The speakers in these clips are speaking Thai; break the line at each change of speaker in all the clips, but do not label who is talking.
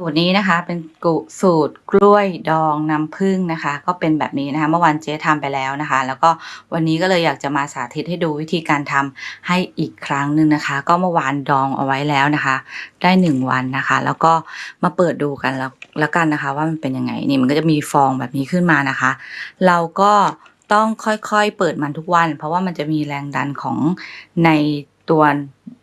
สูตรนี้นะคะ เป็นกุสูตรกล้วยดองน้ำผึ้งนะคะ ก็เป็นแบบนี้นะคะ เมื่อวานเจ๊ทำไปแล้วนะคะ แล้วก็วันนี้ก็เลยอยากจะมาสาธิตให้ดูวิธีการทำให้อีกครั้งหนึ่งนะคะ ก็เมื่อวานดองเอาไว้แล้วนะคะ ได้หนึ่งวันนะคะ แล้วก็มาเปิดดูกันแล้วแล้วกันนะคะ ว่ามันเป็นยังไงนี่มันก็จะมีฟองแบบนี้ขึ้นมานะคะ เราก็ต้องค่อยๆเปิดมันทุกวัน เพราะว่ามันจะมีแรงดันของในตัว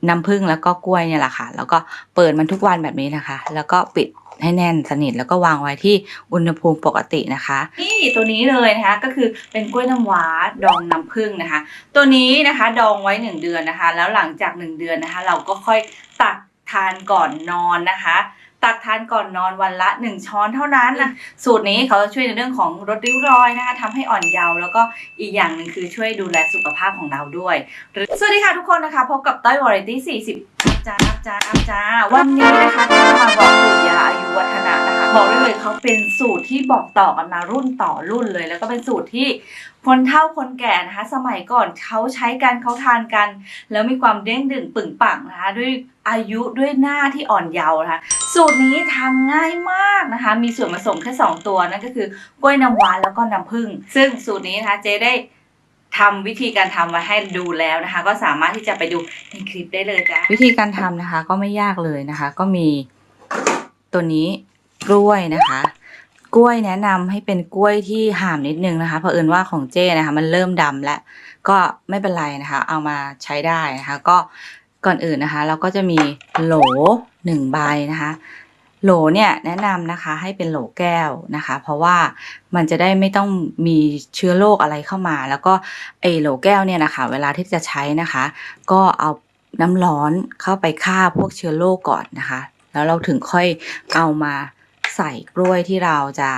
น้ำผึ้งแล้วก็กล้วยเนี่ยแหละค่ะ แล้วก็เปิดมันทุกวันแบบนี้นะคะ แล้วก็ปิดให้แน่นสนิทแล้วก็วางไว้ที่อุณหภูมิปกตินะคะ นี่ตัวนี้เลยนะคะก็คือเป็นกล้วยน้ำว้าดองน้ำผึ้งนะคะ ตัวนี้นะคะดองไว้หนึ่งเดือนนะคะ แล้วหลังจากหนึ่งเดือนนะคะ เราก็ค่อยตักทานก่อนนอนนะคะ ตักทานก่อนนอนวันละ 1 ช้อนเท่านั้นนะสูตรนี้เขาจะช่วยในเรื่องของลดริ้วรอยนะคะทำให้อ่อนเยาว์แล้วก็อีกอย่างหนึ่งคือช่วยดูแลสุขภาพของเราด้วยหรือสวัสดีค่ะทุกคนนะคะ พบกับต้อยวอร์ตี้40จ้าจ้าจ้าวันนี้นะคะก็จะมาบอกสูตรยา เป็นสูตรที่บอกต่อกันมารุ่นต่อรุ่นเลย แล้วก็เป็นสูตรที่คนเฒ่าคนแก่นะคะสมัยก่อนเขาใช้กันเขาทานกัน แล้วมีความเด้งดึงปึงปังนะคะด้วยอายุด้วยหน้าที่อ่อนเยาว์นะคะสูตรนี้ทำง่ายมากนะคะ มีส่วนผสมแค่ 2 ตัวนั่นก็คือกล้วยน้ำว้าแล้วก็น้ำผึ้งซึ่งสูตรนี้นะคะเจ๊ได้ทำวิธีการทำไว้ให้ดูแล้วนะคะ ก็สามารถที่จะไปดูในคลิปได้เลยจ้ะวิธีการทำนะคะก็ไม่ยากเลยนะคะ ก็มีตัวนี้ กล้วยนะคะ กล้วยแนะนำให้เป็นกล้วยที่ห่ามนิดนึงนะคะเพราะเอิญว่าของเจ้นะคะ มันเริ่มดำแล้วก็ไม่เป็นไรนะคะ เอามาใช้ได้นะคะ ก็ก่อนอื่นนะคะ เราก็จะมีโหลหนึ่งใบนะคะโหลเนี่ยแนะนำนะคะให้เป็นโหลแก้วนะคะ เพราะว่ามันจะได้ไม่ต้องมีเชื้อโรคอะไรเข้ามา แล้วก็ไอโหลแก้วเนี่ยนะคะ เวลาที่จะใช้นะคะ ก็เอาน้ำร้อนเข้าไปฆ่าพวกเชื้อโรคก่อนนะคะ แล้วเราถึงค่อยเอามา ใส่กล้วยที่เราจะ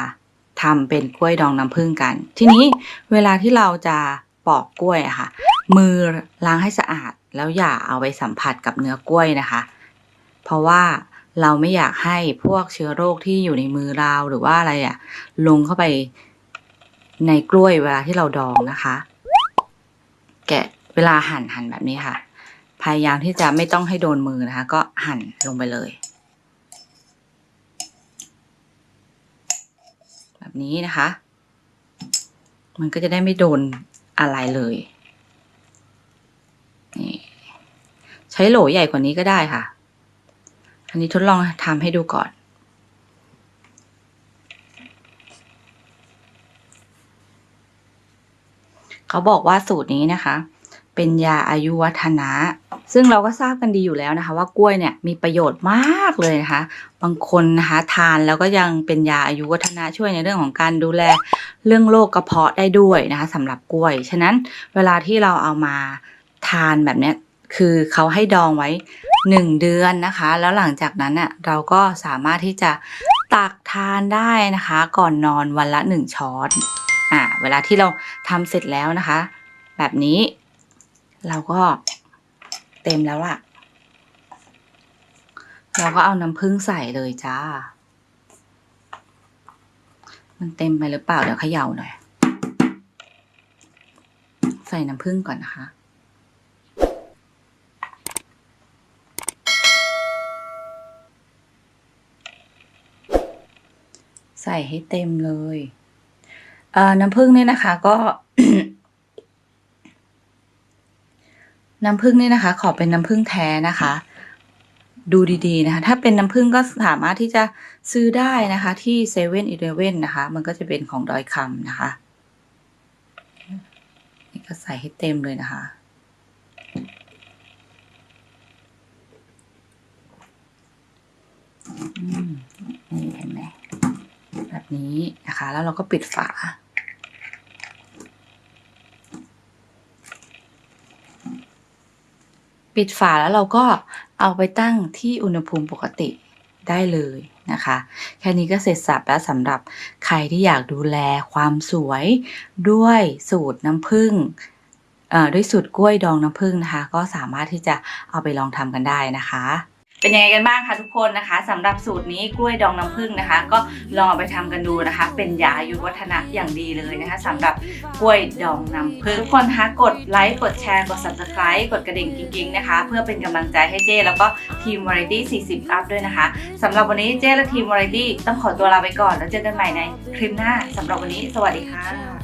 ทำเป็นกล้วยดองน้ำผึ้งกัน ทีนี้เวลาที่เราจะปอกกล้วยอะค่ะ มือล้างให้สะอาดแล้วอย่าเอาไปสัมผัสกับเนื้อกล้วยนะคะ เพราะว่าเราไม่อยากให้พวกเชื้อโรคที่อยู่ในมือเราหรือว่าอะไรอะลงเข้าไปในกล้วยเวลาที่เราดองนะคะ แกะเวลาหั่นหั่นแบบนี้ค่ะ พยายามที่จะไม่ต้องให้โดนมือนะคะ ก็หั่นลงไปเลย แบบ นี้นะคะ มันก็จะได้ไม่โดนอะไรเลยนี่ใช้โหลใหญ่กว่านี้ก็ได้ค่ะ อันนี้ทดลองทำให้ดูก่อนเขาบอกว่าสูตรนี้นะคะ เป็นยาอายุวัฒนะ ซึ่งเราก็ทราบกันดีอยู่แล้วนะคะ ว่ากล้วยเนี่ยมีประโยชน์มากเลยนะคะ บางคนนะคะทานแล้วก็ยังเป็นยาอายุวัฒนะช่วยในเรื่องของการดูแลเรื่องโรคกระเพาะได้ด้วยนะคะสำหรับกล้วย ฉะนั้นเวลาที่เราเอามาทานแบบเนี้ยคือเขาให้ดองไว้หนึ่งเดือนนะคะ แล้วหลังจากนั้นน่ะเราก็สามารถที่จะตักทานได้นะคะ ก่อนนอนวันละหนึ่งช้อนอ่าเวลาที่เราทำเสร็จแล้วนะคะ แบบนี้เราก็ เต็มแล้วล่ะ เราก็เอาน้ำผึ้งใส่เลยจ้า มันเต็มไปหรือเปล่า เดี๋ยวเขย่าหน่อย ใส่น้ำผึ้งก่อนนะคะใส่ให้เต็มเลยเน้ำผึ้งเนี่ยนะคะ ก็ น้ำผึ้งนี่นะคะ ขอเป็นน้ำผึ้งแท้นะคะ ดูดีๆนะคะ ถ้าเป็นน้ำผึ้งก็สามารถที่จะซื้อได้นะคะ ที่เซเว่นอีเลเว่นนะคะ มันก็จะเป็นของดอยคำนะคะ นี่ก็ใส่ให้เต็มเลยนะคะอืมนี่เห็นไหมแบบนี้นะคะ แล้วเราก็ปิดฝา ปิดฝาแล้วเราก็เอาไปตั้งที่อุณหภูมิปกติได้เลยนะคะ แค่นี้ก็เสร็จสับแล้วสำหรับใครที่อยากดูแลความสวยด้วยสูตรน้ำผึ้งด้วยสูตรกล้วยดองน้ำผึ้งนะคะ ก็สามารถที่จะเอาไปลองทำกันได้นะคะ เป็นยังไงกันบ้างคะทุกคนนะคะสำหรับสูตรนี้กล้วยดองน้ำผึ้งนะคะ ก็ลองเอาไปทำกันดูนะคะ เป็นยาอายุวัฒนะอย่างดีเลยนะคะสำหรับกล้วยดองน้ำผึ้งทุกคนคะกดไลค์กดแชร์กด subscribe กดกระดิ่งกิ๊งๆนะคะ เพื่อเป็นกำลังใจให้เจ้แล้วก็ทีม Variety 40 up ด้วยนะคะสำหรับวันนี้เจ้และทีม Variety ต้องขอตัวลาไปก่อนแล้วเจอกันใหม่ในคลิปหน้าสำหรับวันนี้ สวัสดีค่ะ